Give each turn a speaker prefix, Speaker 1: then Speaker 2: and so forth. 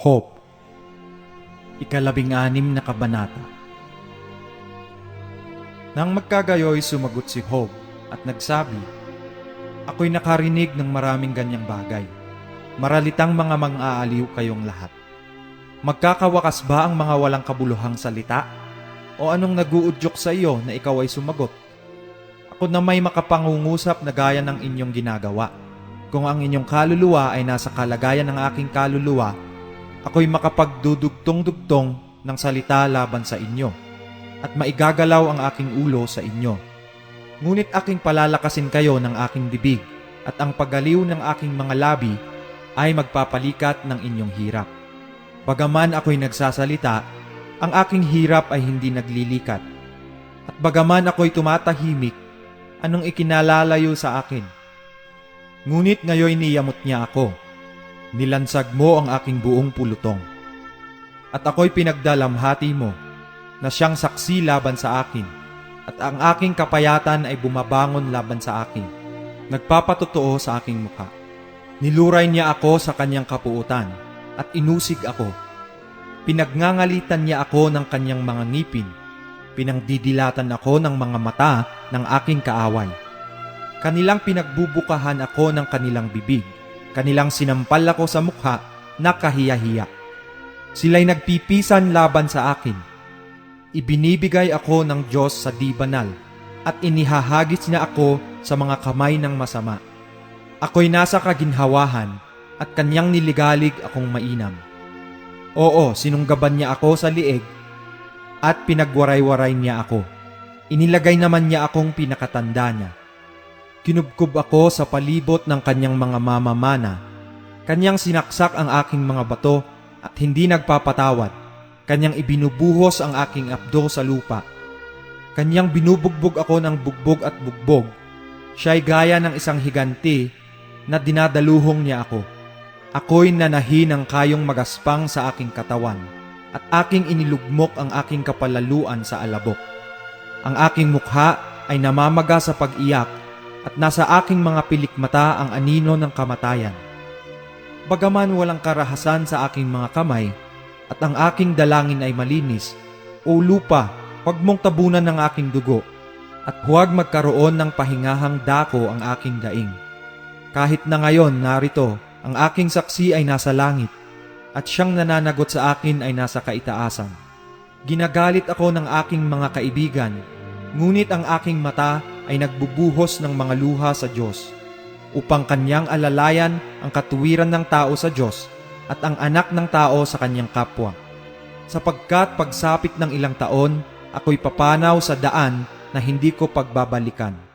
Speaker 1: Hope Ikalabing anim na kabanata Nang magkagayoy sumagot si Hope at nagsabi, Ako'y nakarinig ng maraming ganyang bagay. Maralitang mga mang-aaliw kayong lahat. Magkakawakas ba ang mga walang kabuluhang salita? O anong naguudyok sa iyo na ikaw ay sumagot? Ako na may makapangungusap na gaya ng inyong ginagawa. Kung ang inyong kaluluwa ay nasa kalagayan ng aking kaluluwa, ako'y makapagdudugtong-dugtong ng salita laban sa inyo at maigagalaw ang aking ulo sa inyo. Ngunit aking palalakasin kayo ng aking bibig at ang pagaliw ng aking mga labi ay magpapalikat ng inyong hirap. Bagaman ako'y nagsasalita, ang aking hirap ay hindi naglilikat. At bagaman ako'y tumatahimik, anong ikinalalayo sa akin? Ngunit ngayon niyamot niya ako. Nilansag mo ang aking buong pulutong. At ako'y pinagdalamhati mo na siyang saksi laban sa akin at ang aking kapayatan ay bumabangon laban sa akin. Nagpapatotoo sa aking mukha. Niluray niya ako sa kanyang kapuutan at inusig ako. Pinagnangalitan niya ako ng kanyang mga ngipin. Pinangdidilatan ako ng mga mata ng aking kaaway. Kanilang pinagbubukahan ako ng kanilang bibig. Kanilang sinampal ako sa mukha na kahiyahiya. Sila'y nagpipisan laban sa akin. Ibinibigay ako ng Diyos sa di banal at inihahagis niya ako sa mga kamay ng masama. Ako'y nasa kaginhawahan at kanyang niligalig akong mainam. Oo, sinunggaban niya ako sa lieg at pinagwaray-waray niya ako. Inilagay naman niya akong pinakatanda niya. Kinubkob ako sa palibot ng kanyang mga mamamana. Kanyang sinaksak ang aking mga bato at hindi nagpapatawad. Kanyang ibinubuhos ang aking abdo sa lupa. Kanyang binubugbog ako ng bugbog at bugbog. Siya'y gaya ng isang higanti na dinadaluhong niya ako. Ako'y nanahi ng kayong magaspang sa aking katawan at aking inilugmok ang aking kapalaluan sa alabok. Ang aking mukha ay namamaga sa pag-iyak at nasa aking mga pilikmata ang anino ng kamatayan. Bagaman walang karahasan sa aking mga kamay at ang aking dalangin ay malinis, O lupa, huwag mong tabunan ng aking dugo at huwag magkaroon ng pahingahang dako ang aking daing. Kahit na ngayon narito, ang aking saksi ay nasa langit at siyang nananagot sa akin ay nasa kaitaasan. Ginagalit ako ng aking mga kaibigan, ngunit ang aking mata ay nagbubuhos ng mga luha sa Diyos upang kanyang alalayan ang katuwiran ng tao sa Diyos at ang anak ng tao sa kanyang kapwa. Sapagkat pagsapit ng ilang taon, ako'y papanaw sa daan na hindi ko pagbabalikan.